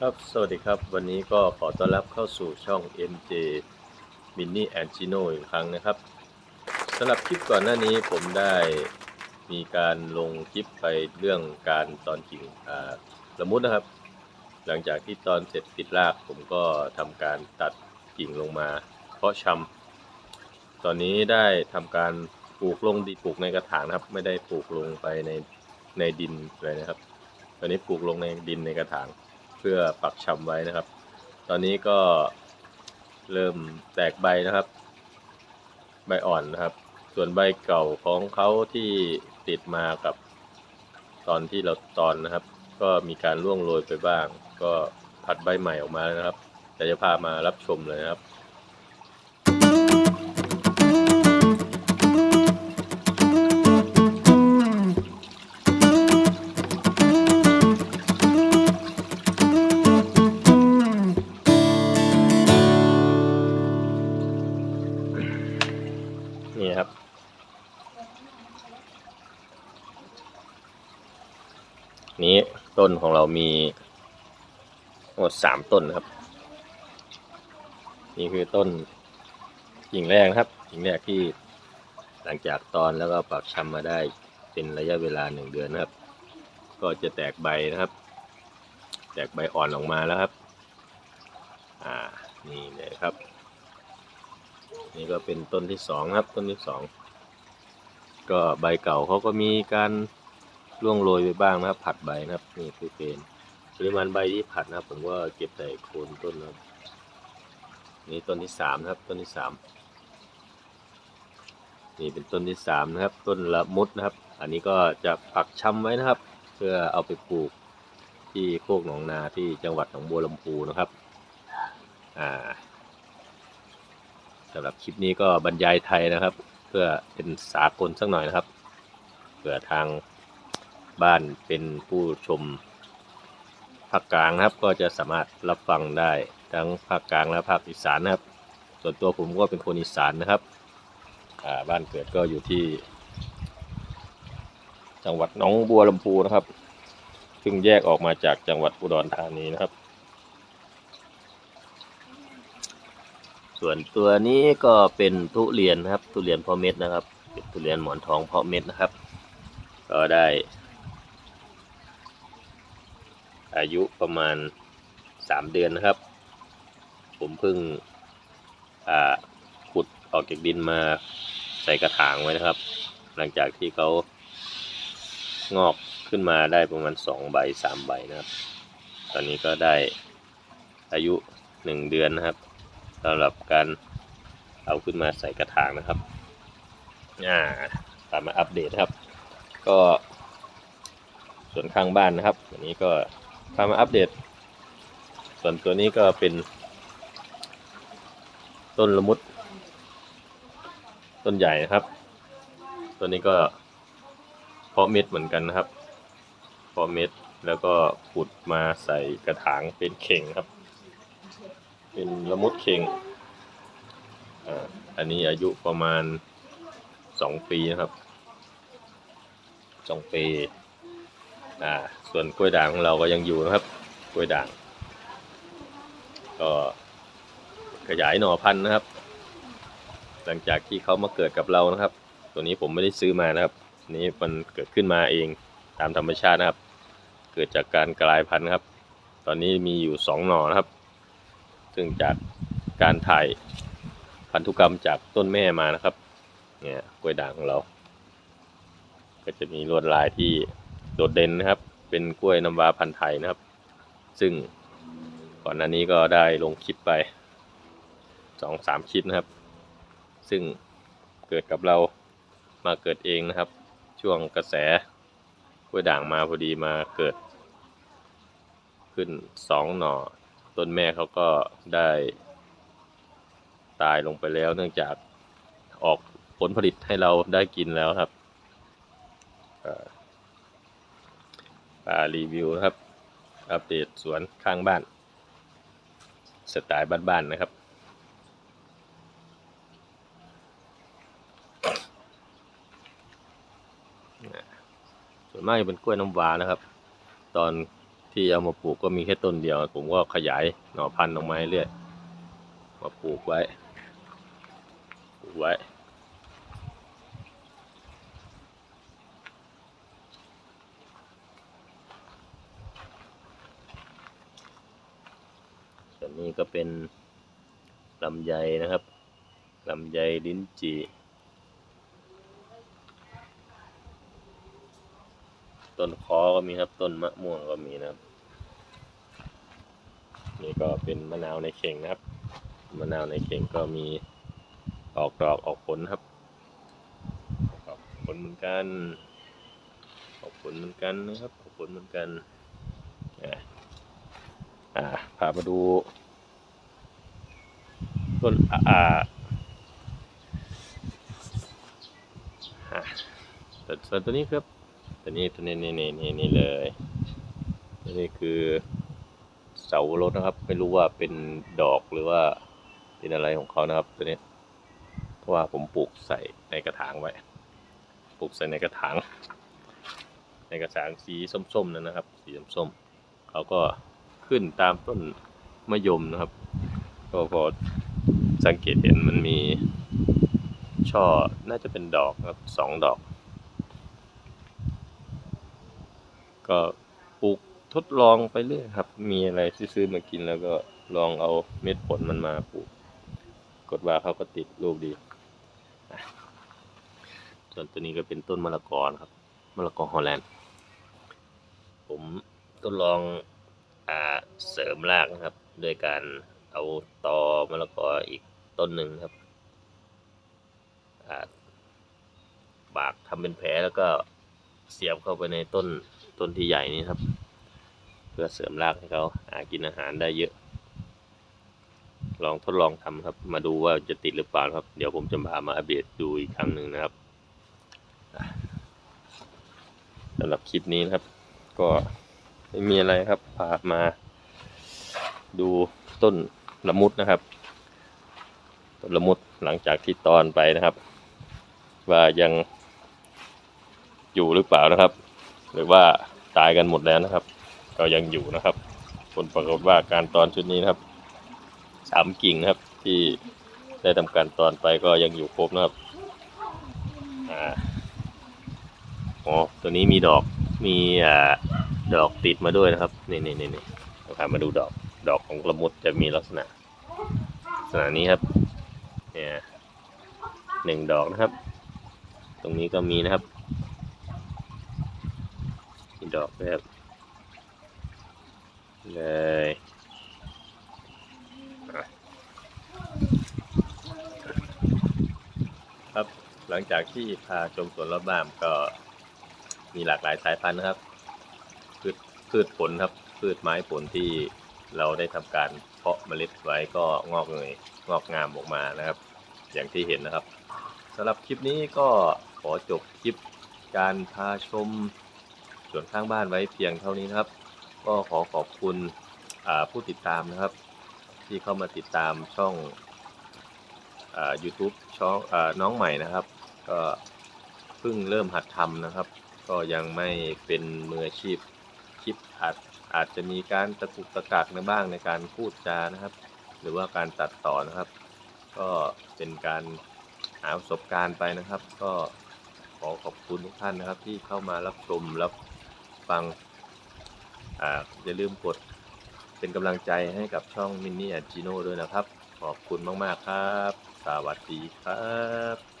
ครับ สวัสดีครับ วันนี้ก็ขอต้อนรับเข้าสู่ช่อง MJ Mini a n g i n o อีกครั้งนะครับสำหรับคลิปก่อนหน้านี้ผมได้มีการลงคลิปไปเรื่องการตอนกิ่งละมุดนะครับ หลังจากที่ตอนเสร็จปิดรากผมก็ทำการตัดกิ่งลงมา เพาะชำตอนนี้ได้ทำการปลูกลงดินปลูกในกระถางนะครับ ไม่ได้ปลูกลงไปในในดินเลยนะครับ ตอนนี้ปลูกลงในดินในกระถาง พื่อปักชำไว้นะครับ ตอนนี้ก็เริ่มแตกใบนะครับ ใบอ่อนนะครับ ส่วนใบเก่าของเขาที่ติดมากับตอนที่เราตอนนะครับ ก็มีการร่วงโรยไปบ้าง ก็ผัดใบใหม่ออกมาแล้วนะครับ แต่จะพามารับชมเลยนะครับ นี้ต้นของเรามีทั้งหมดสามต้นครับ นี่คือต้นกิ่งแรกครับกิ่งแรกที่หลังจากตอนแล้วก็ปักชำมาได้เป็นระยะเวลาหนึ่งเดือนนะครับ ก็จะแตกใบนะครับ แตกใบอ่อนออกมาแล้วครับ อ่านี่เลยครับ นี่ก็เป็นต้นที่สองครับ ต้นที่สองก็ใบเก่าเขาก็มีการ ร่วงโรยไปบ้างนะครับ ผัดใบนะครับนี่คือเป็นปริมาณใบที่ผัดนะครับ ผมก็เก็บใส่โคนต้นนะครับนี่ต้นที่สามนะครับ ต้นที่สามนี่เป็นต้นที่สามนะครับ ต้นละมุดนะครับ อันนี้ก็จะปักชำไว้นะครับ เพื่อเอาไปปลูกที่โคกหนองนาที่จังหวัดหนองบัวลำพูนะครับอ่าสำหรับคลิปนี้ก็บรรยายไทยนะครับ เพื่อเป็นสากลสักหน่อยนะครับเผื่อทาง บ้านเป็นผู้ชมภาคกลางนะครับ ก็จะสามารถรับฟังได้ทั้งภาคกลางและภาคอีสานนะครับ ส่วนตัวผมก็เป็นคนอีสานนะครับบ้านเกิดก็อยู่ที่ จังหวัดหนองบัวลำพูนะครับ ซึ่งแยกออกมาจากจังหวัดอุดรธานีนะครับ ส่วนตัวนี้ก็เป็นทุเรียนนะครับ ทุเรียนพาะเม็ดนะครับเป็นทุเรียนหมอนทองเพาะเม็ดนะครับ ก็ได้ อายุประมาณสามเดือนนะครับ ผมเพิ่งขุดออกจากดินมาใส่กระถางไว้นะครับ หลังจากที่เขางอกขึ้นมาได้ประมาณสองใบสามใบนะครับ ตอนนี้ก็ได้อายุหนึ่งเดือนนะครับสำหรับการเอาขึ้นมาใส่กระถางนะครับอ่าตามมาอัปเดตครับ ก็ส่วนข้างบ้านนะครับ วันนี้ก็ พามาอัปเดต ส่วนตัวนี้ก็เป็น ต้นละมุด ต้นใหญ่นะครับ ตัวนี้ก็เพาะเม็ดเหมือนกันนะครับ เพาะเม็ดแล้วก็ขุดมาใส่กระถางเป็นเข่งครับ เป็นละมุดเข่งอันนี้อายุประมาณสองปีนะครับสองปี อ่า ส่วนกล้วยด่างของเราก็ยังอยู่นะครับ กล้วยด่าง ก็ขยายหน่อพันธุ์นะครับ หลังจากที่เขามาเกิดกับเรานะครับ ตัวนี้ผมไม่ได้ซื้อมานะครับนนี้มันเกิดขึ้นมาเองตามธรรมชาตินะครับ เกิดจากการกลายพันธุ์ครับ ตอนนี้มีอยู่สองหน่อนะครับ ซึ่งจากการถ่ายพันธุกรรมจากต้นแม่มานะครับ เนี่ยกล้วยด่างของเรา ก็จะมีลวดลายที่โดดเด่นนะครับ เป็นกล้วยน้ำว้าพันธุ์ไทยนะครับ ซึ่งก่อนหน้านี้ก็ได้ลงคลิปไปสองสามคลิปนะครับ ซึ่งเกิดกับเรามาเกิดเองนะครับ ช่วงกระแสกล้วยด่างมาพอดีมาเกิด ขึ้นสองหน่อ ต้นแม่เขาก็ได้ ตายลงไปแล้วเนื่องจากออกผลผลิตให้เราได้กินแล้วครับเอ่อ มารีวิวครับ อัปเดตสวนข้างบ้าน สไตล์บ้านๆนะครับ ส่วนมากจะเป็นกล้วยน้ำว้านะครับ ตอนที่เอามาปลูกก็มีแค่ต้นเดียว ผมก็ขยายหน่อพันธุ์ออกมาเรื่อยมาปลูกไว้ปลูกไว้ นนี้ก็เป็นลำไยนะครับลำไยลิ้นจี่ต้นคอก็มีครับต้นมะม่วงก็มีนะครับ นี่ก็เป็นมะนาวในเข่งนะครับ มะนาวในเข่งก็มีออกดอกออกผลครับออกผลเหมือนกัน ออกผลเหมือนกันนะครับออกผลเหมือนกันอ่าอ่าพามาดู ต้นอ่าต่ส่วนตัวนี้ครับตัวนี้ตัวนี้นี่นี่นี่นี่เลยนี่คือเสารถนะครับ ไม่รู้ว่าเป็นดอกหรือว่าเป็นอะไรของเขานะครับ ตัวนี้ เพราะว่าผมปลูกใส่ในกระถางไว้ ปลูกใส่ในกระถาง ในกระถางสีส้มๆนั่นนะครับ สีส้มๆเขาก็ขึ้นตามต้นมะยมนะครับ ก็พอ สังเกตเห็นมันมีช่อ น่าจะเป็นดอกครับสองดอก ก็ปลูกทดลองไปเรื่อยครับ มีอะไรซื้อมากินแล้วก็ลองเอาเม็ดผลมันมาปลูก กดว่าเขาก็ติดลูกดี ส่วนตัวนี้ก็เป็นต้นมะละกอครับ มะละกอฮอลแลนด์ ผมทดลองอเสริมรากนะครับโดยการ เอาตอมะละกออีกต้นหนึ่งครับบากทำเป็นแผลแล้วก็เสียบเข้าไปในต้นต้นที่ใหญ่นี้ครับ เพื่อเสริมรากให้เขาหากินอาหารได้เยอะ ลองทดลองทำครับ มาดูว่าจะติดหรือเปล่าครับ เดี๋ยวผมจะพามาอัปเดตดูอีกครั้งหนึ่งนะครับสำหรับคลิปนี้นะครับ ก็ไม่มีอะไรครับพามาดูต้น ละมุดนะครับ ต้นละมุดหลังจากที่ตอนไปนะครับ ว่ายังอยู่หรือเปล่านะครับ หรือว่าตายกันหมดแล้วนะครับ ก็ยังอยู่นะครับ ผลปรากฏว่าการตอนชุดนี้นะครับสามกิ่งนะครับที่ได้ทำการตอนไปก็ยังอยู่ครบนะครับอ่าอ๋อตัวนี้มีดอกมีอ่าดอกติดมาด้วยนะครับ นี่นี่นี่นี่เราพามาดูดอก ดอกของละมุดจะมีลักษณะลักษณะนี้ครับเนี่ยหนึ่งดอกนะครับ ตรงนี้ก็มีนะครับมีดอกด้วยครับเลยครับหลังจากที่พาชมสวนรอบบ้านก็มีหลากหลายสายพันธุ์นะครับพืชพืชผลครับพืชไม้ผลที่ เราได้ทำการเพาะเมล็ดไว้ก็งอกเงยงอกงามออกมานะครับ อย่างที่เห็นนะครับสำหรับคลิปนี้ก็ขอจบคลิปการพาชมสวนข้างบ้านไว้เพียงเท่านี้นะครับ ก็ขอขอบคุณผู้ติดตามนะครับ ที่เข้ามาติดตามช่องอ่า YouTube ช่องอน้องใหม่นะครับ ก็เพิ่งเริ่มหัดทำนะครับ ก็ยังไม่เป็นมืออาชีพคลิปอาจ อาจจะมีการตะกุกตะกักในบ้างในการพูดจานะครับ หรือว่าการตัดต่อนะครับ ก็เป็นการหาประสบการณ์ไปนะครับ ก็ขอขอบคุณทุกท่านนะครับ ที่เข้ามารับชมรับฟังอ่าอย่าลืมกดเป็นกำลังใจให้กับช่องมินนี่แอจิโน่ด้วยนะครับ ขอบคุณมาก ๆ ครับ สวัสดีครับ